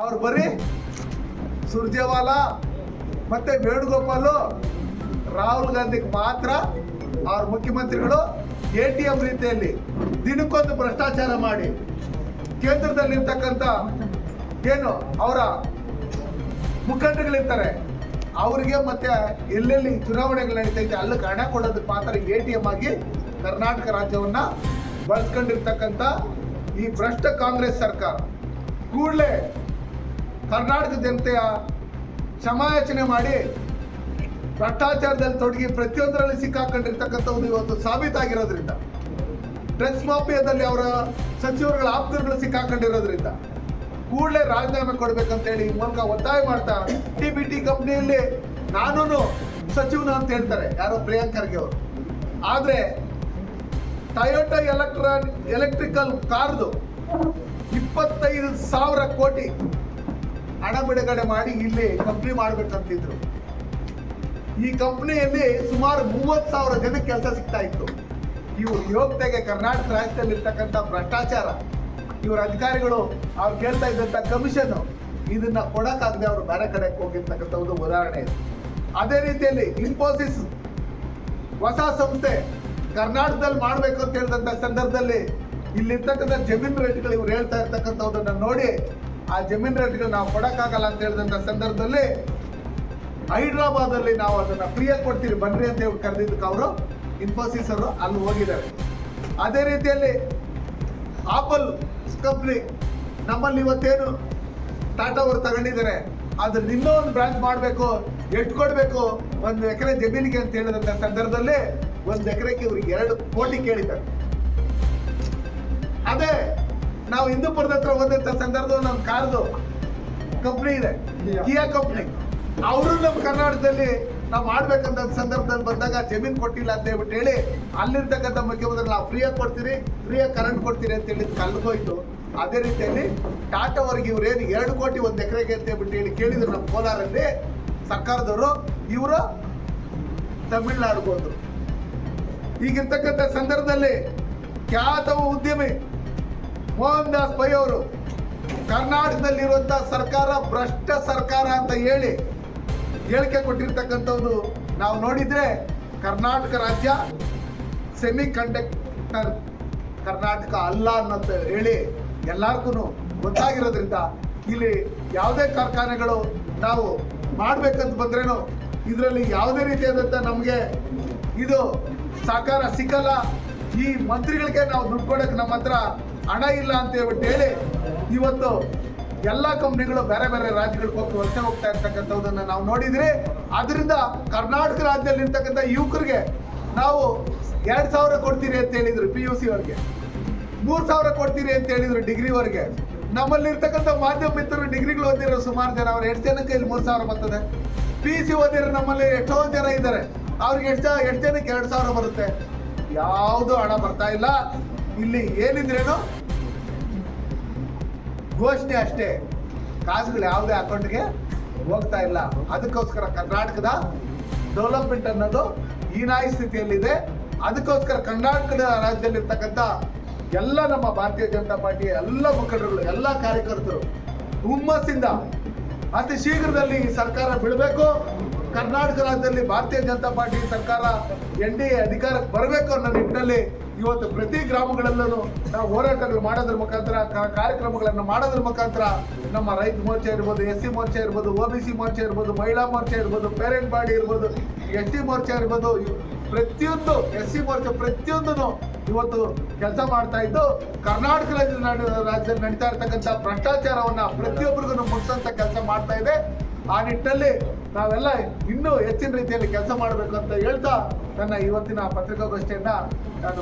ಅವ್ರು ಬರೀ ಸುರ್ಜೇವಾಲಾ ಮತ್ತೆ ವೇಣುಗೋಪಾಲು, ರಾಹುಲ್ ಗಾಂಧಿಗೆ ಮಾತ್ರ ಅವ್ರ ಮುಖ್ಯಮಂತ್ರಿಗಳು ಎ ಟಿ ಎಂ ರೀತಿಯಲ್ಲಿ ದಿನಕ್ಕೊಂದು ಭ್ರಷ್ಟಾಚಾರ ಮಾಡಿ ಕೇಂದ್ರದಲ್ಲಿರ್ತಕ್ಕಂಥ ಏನು ಅವರ ಮುಖಂಡಗಳಿರ್ತಾರೆ ಅವರಿಗೆ ಮತ್ತೆ ಎಲ್ಲೆಲ್ಲಿ ಚುನಾವಣೆಗಳು ನಡೀತೈತೆ ಅಲ್ಲಿಗೆ ಹಣ ಕೊಡೋದಕ್ಕೆ ಮಾತ್ರ ಎ ಟಿ ಎಂ ಆಗಿ ಕರ್ನಾಟಕ ರಾಜ್ಯವನ್ನ ಬಳಸ್ಕೊಂಡಿರ್ತಕ್ಕಂಥ ಈ ಭ್ರಷ್ಟ ಕಾಂಗ್ರೆಸ್ ಸರ್ಕಾರ. ಕೂಡಲೇ ಕರ್ನಾಟಕ ಜನತೆಯ ಕ್ಷಮಾಯಾಚನೆ ಮಾಡಿ ಭ್ರಷ್ಟಾಚಾರದಲ್ಲಿ ತೊಡಗಿ ಪ್ರತಿಯೊಂದರಲ್ಲಿ ಸಿಕ್ಕಾಕೊಂಡಿರ್ತಕ್ಕಂಥವ್ರು ಇವತ್ತು ಸಾಬೀತಾಗಿರೋದ್ರಿಂದ ಡ್ರೆಸ್ ಮಾಫಿಯಾದಲ್ಲಿ ಅವರ ಸಚಿವರುಗಳ ಆಪ್ತರುಗಳು ಸಿಕ್ಕಾಕೊಂಡಿರೋದ್ರಿಂದ, ಕೂಡಲೇ ರಾಜೀನಾಮೆ ಕೊಡ್ಬೇಕಂತೇಳಿ ಈ ಮೂಲಕ ಒತ್ತಾಯ ಮಾಡ್ತಾ ಟಿ ಬಿ ಟಿ ಕಂಪ್ನಿಯಲ್ಲಿ ನಾನೂ ಸಚಿವನ ಅಂತ ಹೇಳ್ತಾರೆ, ಯಾರೋ ಪ್ರಿಯಾಂಕ್ ಖರ್ಗೆ ಅವರು. ಆದರೆ ಟಯೋಟಾ ಎಲೆಕ್ಟ್ರಾನ್ ಎಲೆಕ್ಟ್ರಿಕಲ್ ಕಾರ್ದು ಇಪ್ಪತ್ತೈದು ಸಾವಿರ ಕೋಟಿ ಹಣ ಬಿಡುಗಡೆ ಮಾಡಿ ಇಲ್ಲಿ ಕಂಪ್ನಿ ಮಾಡ್ಬೇಕಂತಿದ್ರು. ಈ ಕಂಪ್ನಿಯಲ್ಲಿ ಸುಮಾರು ಮೂವತ್ತು ಸಾವಿರ ಜನಕ್ಕೆ ಕೆಲಸ ಸಿಗ್ತಾ ಇತ್ತು. ಇವು ಯೋಗ್ಯತೆಗೆ ಕರ್ನಾಟಕ ರಾಜ್ಯದಲ್ಲಿ ಇರ್ತಕ್ಕಂಥ ಭ್ರಷ್ಟಾಚಾರ. ಇವರ ಅಧಿಕಾರಿಗಳು ಅವ್ರು ಕೇಳ್ತಾ ಇದ್ದಂಥ ಕಮಿಷನ್ ಇದನ್ನ ಕೊಡಕ್ಕಾಗದೆ ಅವರು ಬೇರೆ ಕಡೆ ಹೋಗಿರ್ತಕ್ಕಂಥ ಒಂದು ಉದಾಹರಣೆ ಇದೆ. ಅದೇ ರೀತಿಯಲ್ಲಿ ಇನ್ಫೋಸಿಸ್ ಹೊಸ ಸಂಸ್ಥೆ ಕರ್ನಾಟಕದಲ್ಲಿ ಮಾಡಬೇಕು ಅಂತ ಹೇಳಿದಂಥ ಸಂದರ್ಭದಲ್ಲಿ ಇಲ್ಲಿರ್ತಕ್ಕಂಥ ಜಮೀನ್ ರೇಟ್ಗಳು ಇವ್ರು ಹೇಳ್ತಾ ಇರ್ತಕ್ಕಂಥದ್ದನ್ನ ನೋಡಿ ಆ ಜಮೀನ್ ರೇಟ್ಗಳು ನಾವು ಕೊಡೋಕ್ಕಾಗಲ್ಲ ಅಂತ ಹೇಳಿದಂಥ ಸಂದರ್ಭದಲ್ಲಿ ಹೈದ್ರಾಬಾದಲ್ಲಿ ನಾವು ಅದನ್ನ ಫ್ರೀಯಾಗಿ ಕೊಡ್ತೀವಿ. ಬನ್ರಿ ಅಂತ ಹೇಳಿ ಕರೆದಿದ್ದಕ್ಕೆ ಅವರು ಇನ್ಫೋಸಿಸ್ ಅವರು ಅಲ್ಲಿ ಹೋಗಿದ್ದಾರೆ. ಅದೇ ರೀತಿಯಲ್ಲಿ ಆಪಲ್ ಕಂಪ್ನಿ ನಮ್ಮಲ್ಲಿ ಇವತ್ತೇನು ಟಾಟಾ ಅವರು ತಗೊಂಡಿದ್ದಾರೆ. ಅದ್ರ ಇನ್ನೊಂದು ಒಂದು ಬ್ರಾಂಚ್ ಮಾಡಬೇಕು ಎಷ್ಟು ಕೊಡಬೇಕು, ಒಂದು ಎಕರೆ ಜಮೀನಿಗೆ ಅಂತ ಹೇಳಿದಂಥ ಸಂದರ್ಭದಲ್ಲಿ ಒಂದು ಎಕರೆಗೆ ಇವ್ರಿಗೆ ಎರಡು ಕೋಟಿ ಕೇಳಿದ್ದಾರೆ. ನಾವು ಹಿಂದೂಪುರದ ಹತ್ರ ಹೋದಂಥ ಸಂದರ್ಭದಲ್ಲಿ ನಮ್ಮ ಕಾರ್ದು ಕಂಪ್ನಿ ಇದೆ ಕಿಯಾ ಕಂಪ್ನಿ ಅವರು ನಮ್ಮ ಕರ್ನಾಟಕದಲ್ಲಿ ನಾವು ಮಾಡ್ಬೇಕಂತ ಸಂದರ್ಭದಲ್ಲಿ ಬಂದಾಗ ಜಮೀನ್ ಕೊಟ್ಟಿಲ್ಲ ಅಂತ ಹೇಳ್ಬಿಟ್ಟು ಹೇಳಿ ಅಲ್ಲಿರ್ತಕ್ಕಂಥ ಮುಖ್ಯಮಂತ್ರಿ ನಾವು ಫ್ರೀಯಾಗಿ ಕೊಡ್ತೀರಿ ಫ್ರೀಯಾಗಿ ಕರೆಂಟ್ ಕೊಡ್ತೀರಿ ಅಂತ ಹೇಳಿ ಕಲ್ಗೋಯ್ತು ಅದೇ ರೀತಿಯಲ್ಲಿ ಟಾಟಾ ಅವರಿಗೆ ಇವ್ರು ಏನು ಎರಡು ಕೋಟಿ ಒಂದು ಎಕರೆಗೆ ಅಂತ ಹೇಳ್ಬಿಟ್ಟು ಹೇಳಿ ಕೇಳಿದ್ರು ನಮ್ಮ ಕೋಲಾರಲ್ಲಿ ಸರ್ಕಾರದವರು ಇವರು ತಮಿಳ್ನಾಡಿಗೆ ಹೋದ್ರು. ಈಗಿರ್ತಕ್ಕಂಥ ಸಂದರ್ಭದಲ್ಲಿ ಖ್ಯಾತ ಉದ್ಯಮಿ ಮೋಹನ್ ದಾಸ್ ಪೈ ಅವರು ಕರ್ನಾಟಕದಲ್ಲಿರುವಂಥ ಸರ್ಕಾರ ಭ್ರಷ್ಟ ಸರ್ಕಾರ ಅಂತ ಹೇಳಿ ಹೇಳಿಕೆ ಕೊಟ್ಟಿರ್ತಕ್ಕಂಥದ್ದು ನಾವು ನೋಡಿದ್ರೆ ಕರ್ನಾಟಕ ರಾಜ್ಯ ಸೆಮಿ ಕಂಡಕ್ಟರ್ ಕರ್ನಾಟಕ ಅಲ್ಲ ಅನ್ನೋದು ಹೇಳಿ ಎಲ್ಲರಿಗೂ ಗೊತ್ತಾಗಿರೋದ್ರಿಂದ ಇಲ್ಲಿ ಯಾವುದೇ ಕಾರ್ಖಾನೆಗಳು ನಾವು ಮಾಡ್ಬೇಕಂತ ಬಂದ್ರೇನು ಇದರಲ್ಲಿ ಯಾವುದೇ ರೀತಿಯಾದಂಥ ನಮಗೆ ಇದು ಸಹಕಾರ ಸಿಕ್ಕಲ್ಲ ಈ ಮಂತ್ರಿಗಳಿಗೆ ನಾವು ದುಡ್ಡು ನಮ್ಮ ಹತ್ರ ಹಣ ಇಲ್ಲ ಅಂತ ಹೇಳ್ಬಿಟ್ಟು ಹೇಳಿ, ಇವತ್ತು ಎಲ್ಲ ಕಂಪ್ನಿಗಳು ಬೇರೆ ಬೇರೆ ರಾಜ್ಯಗಳಿಗೆ ಹೋಗಿ ವಲಸೆ ಹೋಗ್ತಾ ಇರ್ತಕ್ಕಂಥದ್ದನ್ನು ನಾವು ನೋಡಿದ್ರಿ ಅದರಿಂದ ಕರ್ನಾಟಕ ರಾಜ್ಯದಲ್ಲಿ ಇರ್ತಕ್ಕಂಥ ಯುವಕರಿಗೆ ನಾವು ಎರಡು ಸಾವಿರ ಕೊಡ್ತೀರಿ ಅಂತ ಹೇಳಿದ್ರು ಪಿ ಯು ಸಿ ಅವ್ರಿಗೆ. ಮೂರ್ ಸಾವಿರ ಕೊಡ್ತೀರಿ ಅಂತ ಹೇಳಿದ್ರು ಡಿಗ್ರಿವರೆಗೆ ನಮ್ಮಲ್ಲಿ ಇರ್ತಕ್ಕಂಥ ಮಾಧ್ಯಮ ಮಿತ್ರರು ಡಿಗ್ರಿಗಳು ಓದಿರೋ ಸುಮಾರು ಜನ, ಅವ್ರು ಎಷ್ಟು ಜನಕ್ಕೆ ಇಲ್ಲಿ ಮೂರು ಸಾವಿರ ಬರ್ತದೆ? ಪಿ ಸಿ ಓದಿರೋ ನಮ್ಮಲ್ಲಿ ಎಷ್ಟೋ ಜನ ಇದ್ದಾರೆ. ಅವ್ರಿಗೆ ಎಷ್ಟು ಎಷ್ಟು ಜನಕ್ಕೆ ಎರಡು ಸಾವಿರ ಬರುತ್ತೆ? ಯಾವುದು ಹಣ ಬರ್ತಾ ಇಲ್ಲ. ಇಲ್ಲಿ ಏನಿದ್ರೇನು ಘೋಷಣೆ ಅಷ್ಟೇ. ಕಾಸುಗಳು ಯಾವುದೇ ಅಕೌಂಟ್ಗೆ ಹೋಗ್ತಾ ಇಲ್ಲ. ಅದಕ್ಕೋಸ್ಕರ ಕರ್ನಾಟಕದ ಡೆವಲಪ್ಮೆಂಟ್ ಅನ್ನೋದು ಹೀನಾಯಿ ಸ್ಥಿತಿಯಲ್ಲಿದೆ. ಅದಕ್ಕೋಸ್ಕರ ಕರ್ನಾಟಕದ ರಾಜ್ಯದಲ್ಲಿರ್ತಕ್ಕಂಥ ಎಲ್ಲ ನಮ್ಮ ಭಾರತೀಯ ಜನತಾ ಪಾರ್ಟಿ, ಎಲ್ಲ ಮುಖಂಡರುಗಳು, ಎಲ್ಲ ಕಾರ್ಯಕರ್ತರು ಹುಮ್ಮಸ್ಸಿಂದ ಅತಿ ಶೀಘ್ರದಲ್ಲಿ ಈ ಸರ್ಕಾರ ಬೀಳಬೇಕು ಕರ್ನಾಟಕ ರಾಜ್ಯದಲ್ಲಿ ಭಾರತೀಯ ಜನತಾ ಪಾರ್ಟಿ ಸರ್ಕಾರ ಎನ್ ಡಿ ಎ ಅಧಿಕಾರಕ್ಕೆ ಬರಬೇಕು ಅನ್ನೋ ನಿಟ್ಟಿನಲ್ಲಿ ಇವತ್ತು ಪ್ರತಿ ಗ್ರಾಮಗಳಲ್ಲೂ ನಾವು ಹೋರಾಟಗಳು ಮಾಡೋದ್ರ ಮುಖಾಂತರ ಕಾರ್ಯಕ್ರಮಗಳನ್ನು ಮಾಡೋದ್ರ ಮುಖಾಂತರ ನಮ್ಮ ರೈತ ಮೋರ್ಚಾ ಇರ್ಬೋದು, ಎಸ್ ಸಿ ಮೋರ್ಚಾ ಇರ್ಬೋದು ಒ ಬಿ ಸಿ ಮೋರ್ಚಾ ಇರ್ಬೋದು, ಮಹಿಳಾ ಮೋರ್ಚಾ ಇರ್ಬೋದು, ಪೇರೆಂಟ್ ಬಾಡಿ ಇರ್ಬೋದು, ಎಸ್ ಟಿ ಮೋರ್ಚಾ ಇರ್ಬೋದು ಪ್ರತಿಯೊಂದು ಎಸ್ ಸಿ ಮೋರ್ಚಾ ಪ್ರತಿಯೊಂದನ್ನು ಇವತ್ತು ಕೆಲಸ ಮಾಡ್ತಾ ಇದ್ದು ಕರ್ನಾಟಕ ರಾಜ್ಯದ ರಾಜ್ಯದಲ್ಲಿ ನಡೀತಾ ಇರ್ತಕ್ಕಂಥ ಭ್ರಷ್ಟಾಚಾರವನ್ನು ಪ್ರತಿಯೊಬ್ಬರಿಗೂ ಮುಗಿಸಂತ ಕೆಲಸ ಮಾಡ್ತಾ ಇದೆ. ಆ ನಿಟ್ಟಿನಲ್ಲಿ ನಾವೆಲ್ಲ ಇನ್ನೂ ಹೆಚ್ಚಿನ ರೀತಿಯಲ್ಲಿ ಕೆಲಸ ಮಾಡಬೇಕು ಅಂತ ಹೇಳ್ತಾ ನನ್ನ ಇವತ್ತಿನ ಪತ್ರಿಕಾಗೋಷ್ಠಿಯನ್ನ ನಾನು